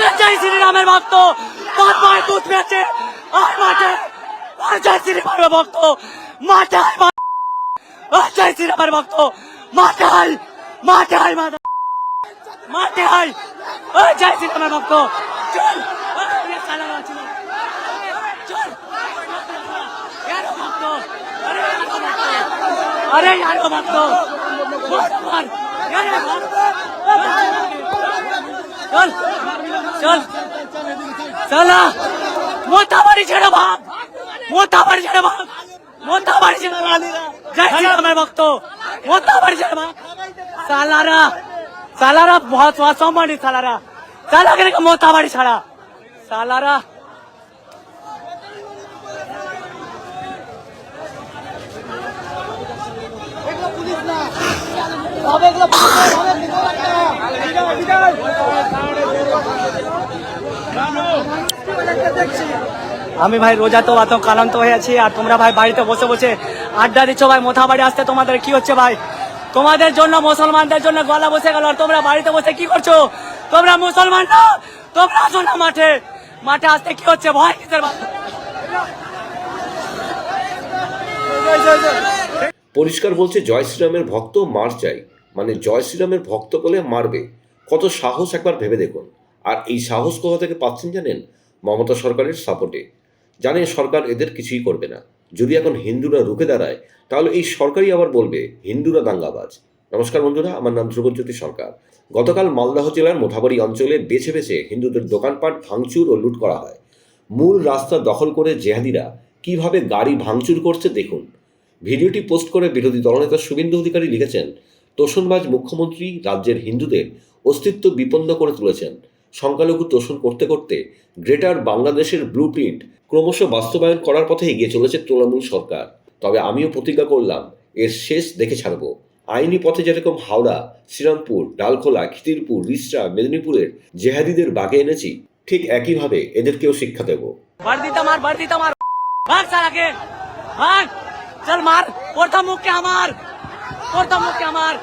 আমি জয় শ্রীরামের ভক্ত তার মায়ের দুধ পেয়েছে আর মাঠে আর জয় শ্রীরামের ভক্ত মাঠে আয় মা- আর জয় শ্রীরামের ভক্ত মাঠে আয় মাঠে আয় মাঠে মাঠে আয় ওই জয় শ্রীরামের ভক্ত চল শালা ছিল। চল চলা মোটা বাড়ি ছেড়ে ভাগ মোটা বাড়ি ছেড়ে ভাগ মোটা বাড়ি ছেড়ে ভাগ জয় শ্রীরামের ভক্ত মোটা বাড়ি ছেড়ে ভাগ সালারা সালারা বহুত অসম্মানি সালারা সালা করে মোটা বাড়ি ছাড়া সালারা আমি ভাই রোজা তো এত কালান্ত হয়ে আছি, আর তোমরা ভাই বাড়িতে বসে বসে আড্ডা দিচ্ছ ভাই, মোথা বাড়ি আসতে তোমাদের কি হচ্ছে ভাই? তোমাদের জন্য, মুসলমানদের জন্য গলা বসে গেল, আর তোমরা বাড়িতে বসে কি করছ? তোমরা মুসলমান না? তোমরা আসো না মাঠে। মাঠে আসতে কি হচ্ছে ভয় কিসের পরিষ্কার বলছে, জয় শ্রীরামের ভক্ত মার চাই। মানে জয় শ্রীরামের ভক্ত বলে মারবে। কত সাহস একবার ভেবে দেখুন। আর এই সাহস কোথা থেকে পাচ্ছেন জানেন? মমতা সরকারের সাপোর্টে। জানেন, সরকার এদের কিছুই করবে না। যদি এখন হিন্দুরা রুখে দাঁড়ায়, তাহলে এই সরকারই আবার বলবে, হিন্দুরা দাঙ্গাবাজ। নমস্কার বন্ধুরা, আমার নাম ধ্রুবজ্যোতি সরকার। গতকাল মালদাহ জেলার মোথাবাড়ি অঞ্চলে বেছে বেছে হিন্দুদের দোকানপাট ভাঙচুর ও লুট করা হয়। মূল রাস্তা দখল করে জেহাদিরা কীভাবে গাড়ি ভাঙচুর করছে দেখুন। ভিডিওটি পোস্ট করে বিরোধী দলনেতা শুভেন্দু অধিকারী লিখেছেন, তোষণবাজ মুখ্যমন্ত্রী রাজ্যের হিন্দুদের অস্তিত্ব বিপন্ন করে তুলেছেন। সংখ্যালঘু তোষণ করতে করতে গ্রেটার বাংলাদেশের ব্লু প্রিন্ট ক্রমশ বাস্তবায়ন করার পথে এগিয়ে চলেছে তৃণমূল সরকার। তবে আমিও প্রতিজ্ঞা করলাম, এর শেষ দেখে ছাড়ব। আইনি পথে যেরকম হাওড়া, শ্রীরামপুর, ডালখোলা খিদিরপুর রিসরা, মেদিনীপুরের জেহাদিদের বাগে এনেছি, ঠিক একইভাবে এদেরকেও শিক্ষা দেব। আমার। আমার।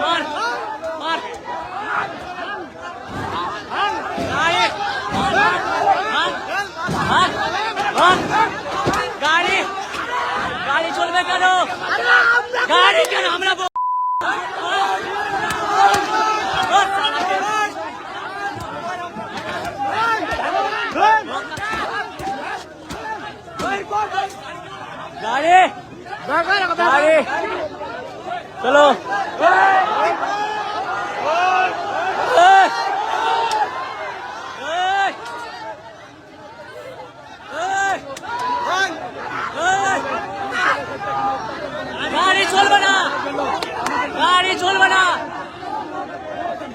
মার মার গাড়ি, ভাগ, ভাগ, ভাগ, গাড়ি গাড়ি চলবে কেন গাড়ি কেন আমরা ব- ও সালাকে। গাড়ি গাড়ি চলো এই! এই! এই! এই! গাড়ি চলবে না গাড়ি চলবে না।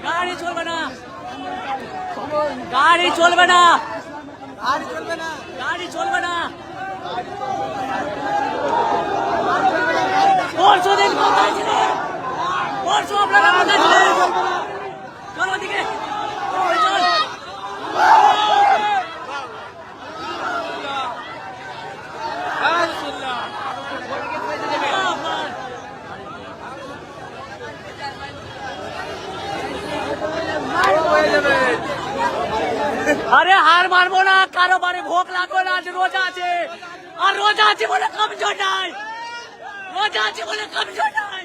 গাড়ি চলবে না। গাড়ি চলবে না। গাড়ি চলবে না। পরশু দিন কোথায় ছিলেন পরশু আপনারা কোথায় ছিলেন চলো ওদিকে চল আরে হার মারবো না, কারও বাড়ি ভোগ লাগবে না, আজ রোজা আছে। আর রোজা আছে বলে কমজোর নাই। রোজা আছে বলে কমজোর নাই।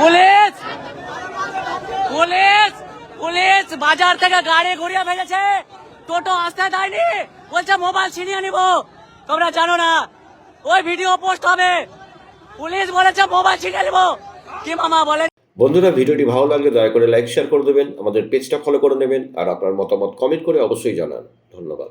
পুলিশ! পুলিশ! পুলিশ! বাজার থেকে গাড়ি ঘুরিয়ে ফেলেছে টোটো আসতে দেয়নি। বলছে মোবাইল ছিনিয়ে নিব। তোমরা জানো না ওই ভিডিও পোস্ট হবে। পুলিশ বলেছে মোবাইল ছিনে নিব। কি মামা বলে বন্ধুরা, ভিডিওটি ভালো লাগলে দয়া করে লাইক শেয়ার করে দেবেন। আমাদের পেজটা ফলো করে নেবেন। আর আপনার মতামত কমেন্ট করে অবশ্যই জানান। ধন্যবাদ।